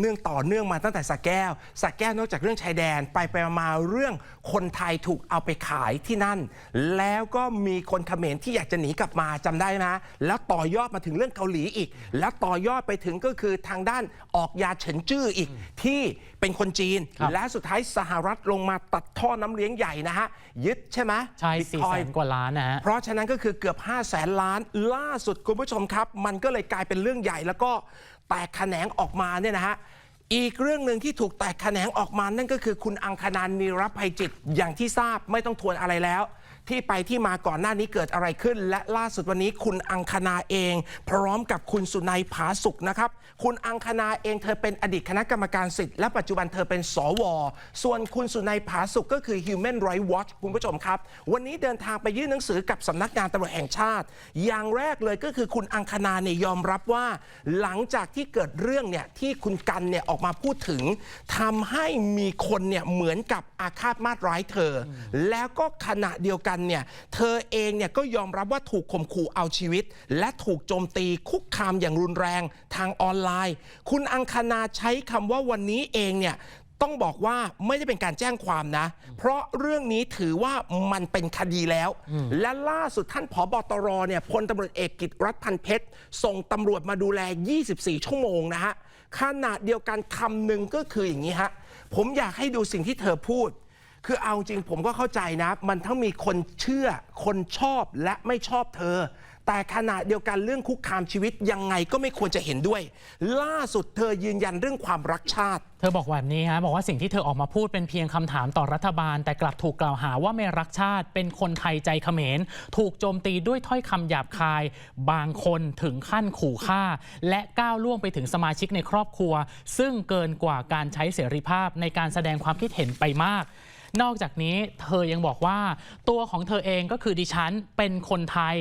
เนื่องต่อเนื่องมาตั้งแต่สระแก้วสระแก้วนอกจากเรื่องชายแดนไปไปมาๆเรื่องคนไทยถูกเอาไปขายที่นั่น แล้วก็มีคนเขมรที่อยากจะหนีกลับมาจำได้ไหมแล้วต่อยอดมาถึงเรื่องเกาหลีอีก แล้วต่อยอดไปถึงก็คือทางด้านออกยาเฉินจื้ออีกที่เป็นคนจีนครับและสุดท้ายสหรัฐลงมาตัดท่อน้ำเลี้ยงใหญ่นะฮะยึดใช่ไหมใช่สี่แส Bitcoin นกว่าล้านนะฮะเพราะฉะนั้นก็คือเกือบ5 0 0แสนล้าน ล่าสุดคุณผู้ชมครับ มันก็เลยกลายเป็นเรื่องใหญ่แล้วก็ แตกแขนงออกมาเนี่ยนะฮะอีกเรื่องหนึ่งที่ถูกแตกแขนงออกมานั่นก็คือคุณอังคณานนีรภัยจิตอย่างที่ทราบไม่ต้องทวนอะไรแล้ว ที่ไปที่มาก่อนหน้านี้เกิดอะไรขึ้น และล่าสุดวันนี้คุณอังคณาเอง พร้อมกับคุณสุนัยผาสุกนะครับ คุณอังคณาเองเธอเป็นอดีตคณะกรรมการสิทธิ์และปัจจุบันเธอเป็นสว ส่วนคุณสุนัยผาสุกก็คือ Human Rights Watch คุณผู้ชมครับ วันนี้เดินทางไปยื่นหนังสือกับสำนักงานตำรวจแห่งชาติ อย่างแรกเลยก็คือคุณอังคณาเนี่ยยอมรับว่า หลังจากที่เกิดเรื่องเนี่ยที่คุณกันเนี่ยออกมาพูดถึงทำให้มีคนเนี่ยเหมือนกับอาฆาตมาตร้ายเธอ แล้วก็ขณะเดียวกันเนี่ยเธอเองเนี่ยก็ยอมรับว่าถูกข่มขู่เอาชีวิต และถูกโจมตีคุกคามอย่างรุนแรงทางออนไลน์ คุณอังคณาใช้คำว่าวันนี้เองเนี่ยต้องบอกว่าไม่ได้เป็นการแจ้งความนะ เพราะเรื่องนี้ถือว่ามันเป็นคดีแล้ว และล่าสุดท่านผอบตรเนี่ยพลตำรวจเอกกิตรัฐพันเพชร ส่งตำรวจมาดูแล 24 ชั่วโมงนะฮะขณะเดียวกันคำหนึ่งก็คืออย่างนี้ฮะ ผมอยากให้ดูสิ่งที่เธอพูด คือเอาจริงผมก็เข้าใจนะ มันทั้งมีคนเชื่อ คนชอบและไม่ชอบเธอ แต่ขณะเดียวกันเรื่องคุกคามชีวิตยังไงก็ไม่ควรจะเห็นด้วย ล่าสุดเธอยืนยันเรื่องความรักชาติ เธอบอกแบบนี้ฮะบอกว่าสิ่งที่เธอออกมาพูดเป็นเพียงคำถามต่อรัฐบาล แต่กลับถูกกล่าวหาว่าไม่รักชาติ เป็นคนไทยใจเขมรถูกโจมตีด้วยถ้อยคำหยาบคาย บางคนถึงขั้นขู่ฆ่า และก้าวล่วงไปถึงสมาชิกในครอบครัว ซึ่งเกินกว่าการใช้เสรีภาพในการแสดงความคิดเห็นไปมาก นอกจากนี้เธอยังบอกว่า ตัวของเธอเองก็คือดิฉันเป็นคนไทย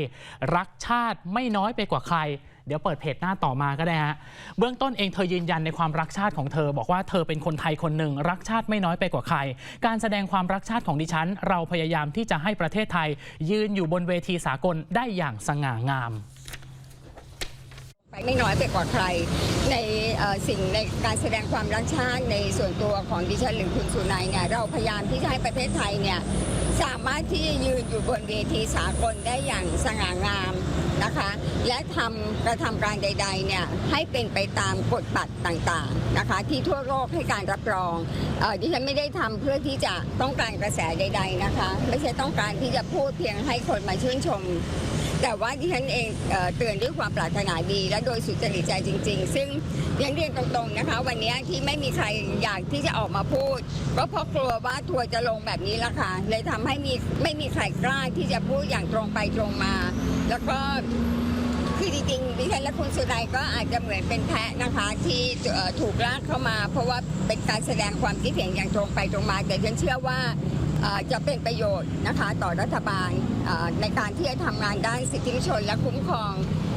รักชาติไม่น้อยไปกว่าใครเดี๋ยวเปิดเพจหน้าต่อมาก็ได้ฮะ เบื้องต้นเองเธอยืนยันในความรักชาติของเธอ บอกว่าเธอเป็นคนไทยคนหนึ่ง รักชาติไม่น้อยไปกว่าใคร การแสดงความรักชาติของดิฉัน เราพยายามที่จะให้ประเทศไทย ยืนอยู่บนเวทีสากลได้อย่างสง่างาม ไปไม่น้อยไปกว่าใคร ในสิ่งในการแสดงความรักชาติในส่วนตัวของดิฉันหรือคุณสุนัยเนี่ยเราพยายามที่จะให้ประเทศไทยเนี่ยสามารถที่จะยืนอยู่บนเวทีสากลได้อย่างสง่างามนะคะ และทำกระทำการใดๆเนี่ยให้เป็นไปตามกฎบัตรต่างๆนะคะ ที่ทั่วโลกให้การรับรองออดิฉันไม่ได้ทำเพื่อที่จะต้องการกระแสใด ๆนะคะ ไม่ใช่ต้องการที่จะพูดเพียงให้คนมาชื่นชม แต่ว่าดิฉันเองเอเตือนด้วยความปรารถนาดี และโดยสุจริตใจจริง ๆ ซึ่งยังเรียนตรงๆนะคะ วันนี้ที่ไม่มีใครอยากที่จะออกมาพูด ก็เพราะกลัวว่าทัวร์จะลงแบบนี้ละค่ะเลยทำให้มีไม่มีใครกล้าที่จะพูดอย่างตรงไปตรงมา แล้วก็คือจริงๆดิฉันและคุณสุนัยก็อาจจะเหมือนเป็นแพะนะคะ ที่ถูกลากเข้ามา เพราะว่าเป็นการแสดงความคิดเห็นอย่างตรงไปตรงมา แต่ฉันเชื่อว่า จะเป็นประโยชน์นะคะต่อรัฐบาลในการที่จะทำงานด้านสิทธิมนุษยชนและคุ้มครอง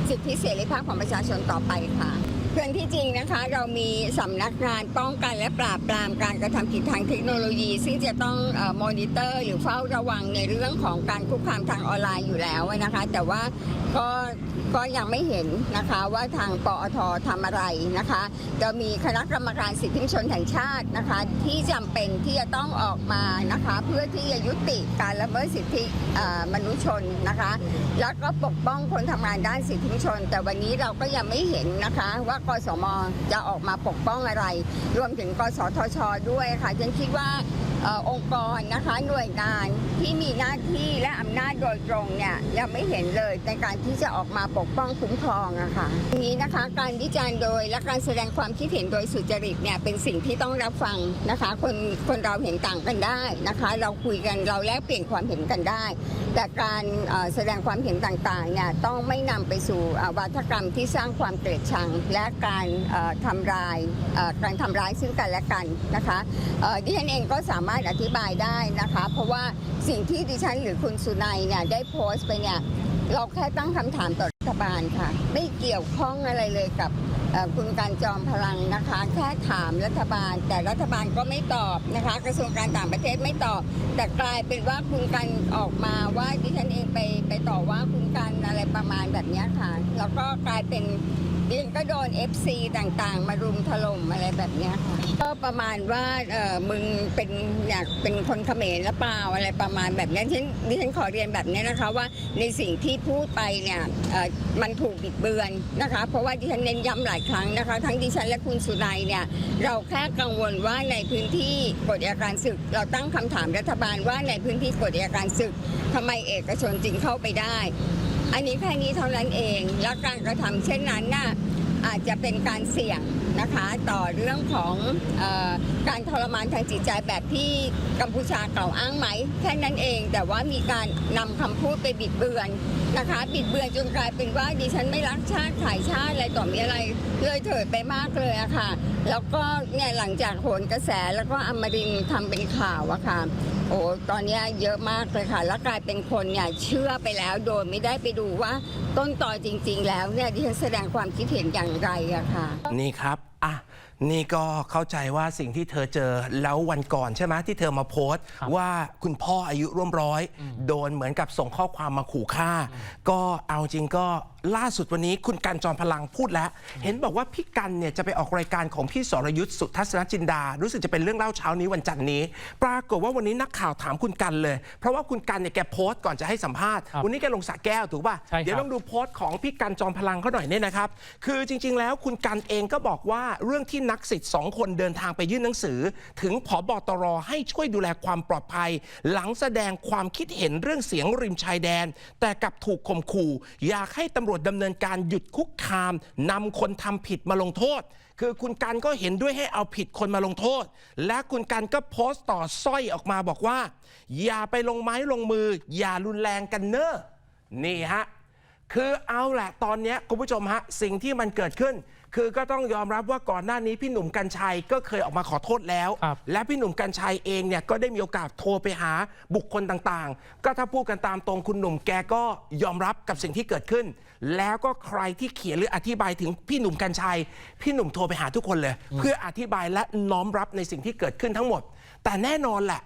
สิทธิเสรีภาพของประชาชนต่อไปค่ะ เพื่อนที่จริงนะคะ เรามีสำนักงานป้องกันและปราบปรามการกระทำผิดทางเทคโนโลยี ซึ่งจะต้องมอนิเตอร์ หรือเฝ้าระวังในเรื่องของการคุกคามทางออนไลน์อยู่แล้วนะคะ แต่ว่าก็ก็ยังไม่เห็นนะคะว่าทางปอททำอะไรนะคะ จะมีคณะกรรมการสิทธิมชนแห่งชาตินะคะ ที่จำเป็นที่จะต้องออกมานะคะ เพื่อที่จะยุติการละเมิดสิทธิมนุษยชนนะคะ แล้วก็ปกป้องคนทำงานด้านสิทธิมชน แต่วันนี้เราก็ยังไม่เห็นนะคะว่ากสมจะออกมาปกป้องอะไรรวมถึงกสทชด้วยค่ะฉันคิดว่า องค์กรนะคะหน่วยงานที่มีหน้าที่และอำนาจโดยตรงเนี่ยยังไม่เห็นเลยในการที่จะออกมาปกป้องคุ้มครองอะค่ะทีนี้นะคะการวิจารณ์โดยและการแสดงความคิดเห็นโดยสุจริตเนี่ยเป็นสิ่งที่ต้องรับฟังนะคะ คนคนเราเห็นต่างกันได้นะคะ เราคุยกันเราแลกเปลี่ยนความเห็นกันได้ แต่การแสดงความเห็นต่างๆเนี่ยต้องไม่นำไปสู่วาทกรรมที่สร้างความเกลียดชัง และการเอ่อทำลายการทำร้ายซึ่งกันและกันนะคะเอ่อดิฉันเองก็สามารถอธิบายได้นะคะ เพราะว่าสิ่งที่ดิฉันหรือคุณสุนัยเนี่ยได้โพสต์ไปเนี่ยเราแค่ตั้งคำถามต่อรัฐบาลค่ะ ไม่เกี่ยวข้องอะไรเลยกับคุณการจอมพลังนะคะ แค่ถามรัฐบาล แต่รัฐบาลก็ไม่ตอบนะคะ กระทรวงการต่างประเทศไม่ตอบ แต่กลายเป็นว่าคุณกันออกมาว่าดิฉันเองไปไปต่อว่าคุณกันอะไรประมาณแบบนี้ค่ะ แล้วก็กลายเป็น ดิฉันก็โดน FC ต่างๆ มารุมถล่มอะไรแบบเนี้ยค่ะก็ประมาณว่าเออมึงเป็นอยากเป็นคนเขมรหรือเปล่าอะไรประมาณแบบนี้ฉันดิฉันขอเรียนแบบนี้นะคะว่าในสิ่งที่พูดไปเนี่ยเอ่อมันถูกบิดเบือนนะคะ เพราะว่าดิฉันเน้นย้ำหลายครั้งนะคะ ทั้งดิฉันและคุณสุนัยเนี่ยเราแค่กังวลว่าในพื้นที่กฎอัยการศึก เราตั้งคำถามรัฐบาลว่าในพื้นที่กฎอัยการศึกทำไมเอกชนจึงเข้าไปได้ อันนี้แค่นี้เท่านั้นเอง และการกระทำเช่นนั้นน่ะ อาจจะเป็นการเสี่ยงนะคะต่อเรื่องของอการทรมานทางจิตใจแบบที่กัมพูชากล่าวอ้างไหมแค่นั้นเองแต่ว่ามีการนำคำพูดไปบิดเบือนนะคะบิดเบือนจนกลายเป็นว่าดิฉันไม่รักชาติขายชาติอะไรต่อมีอะไรเลยเถิดไปมากเลยอะค่ะ แล้วก็เนี่ยหลังจากโหนกระแสแล้วก็อมรินทร์ทำเป็นข่าวอะค่ะโอ้ตอนนี้เยอะมากเลยค่ะ แล้วกลายเป็นคนเนี่ยเชื่อไปแล้วโดยไม่ได้ไปดูว่าต้นตอจริง ๆ แล้วเนี่ยดิฉันแสดงความคิดเห็นอย่างไรอะค่ะ นี่ครับอะนี่ก็เข้าใจว่าสิ่งที่เธอเจอแล้ววันก่อนใช่ไหมที่เธอมาโพสต์ครับว่าคุณพ่ออายุร่วมร้อย โดนเหมือนกับส่งข้อความมาขู่ฆ่า ก็เอาจริงก็ ล่าสุดวันนี้คุณกันจอมพลังพูดแล้ว เห็นบอกว่าพี่กันเนี่ยจะไปออกรายการของพี่สรยุทธ์สุทัศนจินดา รู้สึกจะเป็นเรื่องเล่าเช้านี้วันจันทร์นี้ ปรากฏว่าวันนี้นักข่าวถามคุณกันเลย เพราะว่าคุณกันเนี่ยแกโพสต์ก่อนจะให้สัมภาษณ์ ครับวันนี้แกลงสระแก้วถูกป่ะ ใช่ครับ เดี๋ยวต้องดูโพสต์ของพี่กันจอมพลังเขาหน่อยเนี่ยนะครับ คือจริง ๆ แล้วคุณกันเองก็บอกว่าเรื่องที่นักสิทธิ์สองคนเดินทางไปยื่นหนังสือ ถึงผบตรให้ช่วยดูแลความปลอดภัย หลังแสดงความคิดเห็นเรื่องเสียงริมชายแดน แต่กลับถูกข่มขู่ อยากให้ตำรวจดำเนินการหยุดคุกคามนำคนทำผิดมาลงโทษ คือคุณกันก็เห็นด้วยให้เอาผิดคนมาลงโทษ และคุณกันก็โพสต์ต่อสร้อยออกมาบอกว่า อย่าไปลงไม้ลงมือ อย่ารุนแรงกันเนอะนี่ฮะคือเอาแหละตอนนี้คุณผู้ชมฮะสิ่งที่มันเกิดขึ้น คือก็ต้องยอมรับว่าก่อนหน้านี้พี่หนุ่มกัญชัยก็เคยออกมาขอโทษแล้ว ครับ และพี่หนุ่มกัญชัยเองเนี่ยก็ได้มีโอกาสโทรไปหาบุคคลต่างๆ ก็ถ้าพูดกันตามตรงคุณหนุ่มแกก็ยอมรับกับสิ่งที่เกิดขึ้น แล้วก็ใครที่เขียนหรืออธิบายถึงพี่หนุ่มกัญชัย พี่หนุ่มโทรไปหาทุกคนเลย เพื่ออธิบายและน้อมรับในสิ่งที่เกิดขึ้นทั้งหมด แต่แน่นอนแหละ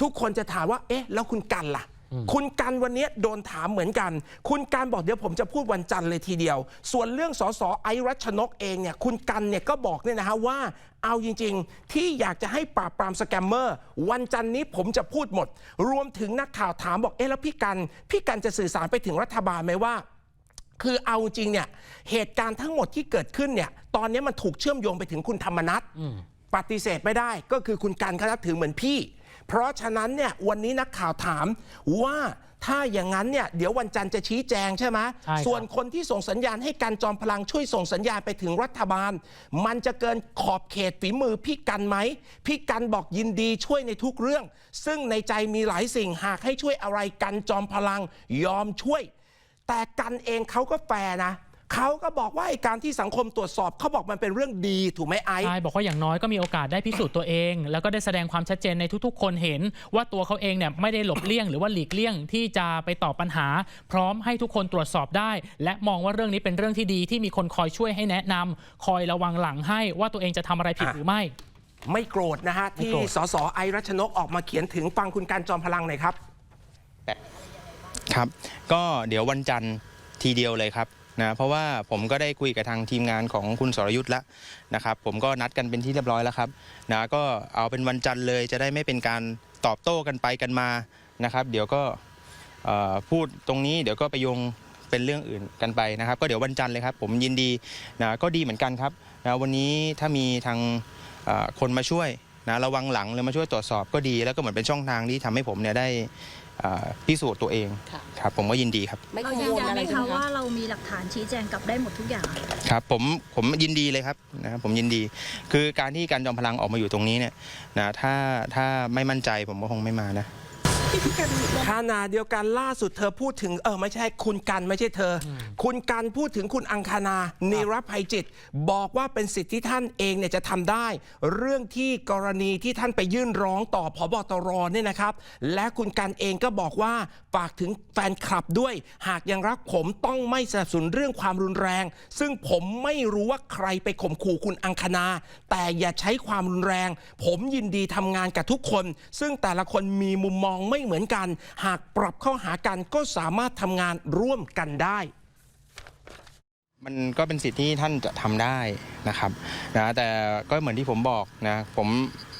ทุกคนจะถามว่า เอ๊ะ แล้วคุณกันล่ะ คุณกันวันนี้โดนถามเหมือนกัน คุณกันบอกเดี๋ยวผมจะพูดวันจันทร์เลยทีเดียว ส่วนเรื่องสสไอรัชนกเองเนี่ยคุณกันเนี่ยก็บอกเนี่ยนะฮะว่าเอาจริง ๆ ที่อยากจะให้ปราบปรามสแกมเมอร์ วันจันทร์นี้ผมจะพูดหมด รวมถึงนักข่าวถามบอกเอ๊ะแล้วพี่กัน พี่กันจะสื่อสารไปถึงรัฐบาลไหมว่า คือเอาจริงเนี่ยเหตุการณ์ทั้งหมดที่เกิดขึ้นเนี่ยตอนนี้มันถูกเชื่อมโยงไปถึงคุณธรรมนัฐปฏิเสธไม่ได้ ก็คือคุณการเขานับถือเหมือนพี่ เพราะฉะนั้นเนี่ยวันนี้นักข่าวถามว่าถ้าอย่างนั้นเนี่ยเดี๋ยววันจันทร์จะชี้แจงใช่ไหมใช่ครับ ส่วนคนที่ส่งสัญญาณให้การจอมพลังช่วยส่งสัญญาณไปถึงรัฐบาล มันจะเกินขอบเขตฝีมือพี่กันไหมพี่กันบอกยินดีช่วยในทุกเรื่อง ซึ่งในใจมีหลายสิ่งหากให้ช่วยอะไรกันจอมพลังยอมช่วย แต่กันเองเขาก็แฟร์นะ เขาก็บอกว่าไอ้การที่สังคมตรวจสอบเขาบอกมันเป็นเรื่องดีถูกไหมไอ้ใช่บอกว่าอย่างน้อยก็มีโอกาสได้พิสูจน์ตัวเอง แล้วก็ได้แสดงความชัดเจนในทุกๆ คนเห็น ว่าตัวเขาเองเนี่ยไม่ได้หลบเลี่ยง หรือว่าหลีกเลี่ยงที่จะไปตอบปัญหา พร้อมให้ทุกคนตรวจสอบได้ และมองว่าเรื่องนี้เป็นเรื่องที่ดีที่มีคนคอยช่วยให้แนะนำคอยระวังหลังให้ว่าตัวเองจะทำอะไรผิดอะหรือไม่ ไม่โกรธนะฮะ ไม่ที่โกรธ สสไอรัชนกออกมาเขียนถึงฟังคุณการจอมพลังหน่อยครับ ครับ ก็เดี๋ยววันจันทร์ทีเดียวเลยครับ นะเพราะว่าผมก็ได้คุยกับทางทีมงานของคุณสรยุทธ์แล้วนะครับ ผมก็นัดกันเป็นที่เรียบร้อยแล้วครับนะก็เอาเป็นวันจันทร์เลยจะได้ไม่เป็นการตอบโต้กันไปกันมานะครับ เดี๋ยวก็พูดตรงนี้เดี๋ยวก็ไปโยงเป็นเรื่องอื่นกันไปนะครับ ก็เดี๋ยววันจันทร์เลยครับ ผมยินดีนะก็ดีเหมือนกันครับนะวันนี้ถ้ามีทางคนมาช่วยนะระวังหลังหรือมาช่วยตรวจสอบก็ดีแล้วก็เหมือนเป็นช่องทางที่ทำให้ผมเนี่ยได้ พิสูจน์ตัวเองค่ะครับผมก็ยินดีครับไม่เรากังยืนวลยันอะไหไรมใช่คะไหมว่าคะเรามีหลักฐานชี้แจงกลับได้หมดทุกอย่าง ครับผมผมยินดีเลยครับนะครับผมยินดี คือการที่การจอมพลังออกมาอยู่ตรงนี้เนี่ยนะถ้าถ้าไม่มั่นใจผมก็คงไม่มานะ ขณะเดียวกันล่าสุดเธอพูดถึงเออไม่ใช่คุณกันไม่ใช่เธออคุณกันพูดถึงคุณอังคณานิรภัยจิต บอกว่าเป็นสิทธิ์ที่ท่านเองเนี่ยจะทำได้ เรื่องที่กรณีที่ท่านไปยื่นร้องต่อพบตรเนี่ยนะครับ และคุณกันเองก็บอกว่าฝากถึงแฟนคลับด้วย หากยังรักผมต้องไม่สนับสนุนเรื่องความรุนแรง ซึ่งผมไม่รู้ว่าใครไปข่มขู่คุณอังคณา แต่อย่าใช้ความรุนแรง ผมยินดีทำงานกับทุกคน ซึ่งแต่ละคนมีมุมมองไม่เหมือนกัน หากปรับเข้าหากันก็สามารถทำงานร่วมกันได้ มันก็เป็นสิทธิ์ที่ท่านจะทำได้นะครับนะแต่ก็เหมือนที่ผมบอกนะผม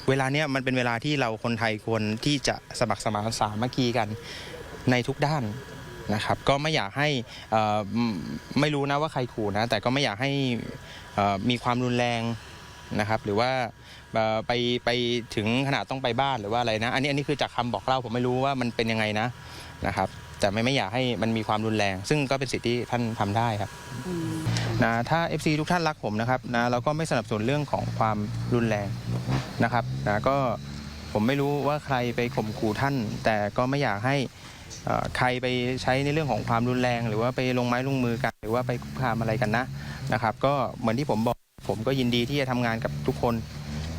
เวลาเนี้ยมันเป็นเวลาที่เราคนไทยควรที่จะสมัครสมานสามัคคีกันในทุกด้านนะครับ ก็ไม่อยากให้เอ่ออืมไม่รู้นะว่าใครขู่นะแต่ก็ไม่อยากให้เอ่อมีความรุนแรง นะครับหรือว่าเอ่อไปไปถึงขนาดต้องไปบ้านหรือว่าอะไรนะ อันนี้อันนี้คือจากคำบอกเล่าผมไม่รู้ว่ามันเป็นยังไงนะนะครับ แต่ไม่ไม่อยากให้มันมีความรุนแรง ซึ่งก็เป็นสิทธิ์ที่ท่านทำได้ครับนะถ้า FC ทุกท่านรักผมนะครับนะเราก็ไม่สนับสนุนเรื่องของความรุนแรงนะครับนะก็ผมไม่รู้ว่าใครไปข่มขู่ท่าน แต่ก็ไม่อยากให้เอ่อใครไปใช้ในเรื่องของความรุนแรง หรือว่าไปลงไม้ลงมือกัน หรือว่าไปคุกคามอะไรกันนะนะครับ ก็เหมือนที่ผมบอก ผมก็ยินดีที่จะทำงานกับทุกคน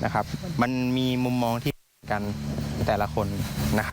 นะครับ มันมีมุมมองที่กันแต่ละคนนะครับ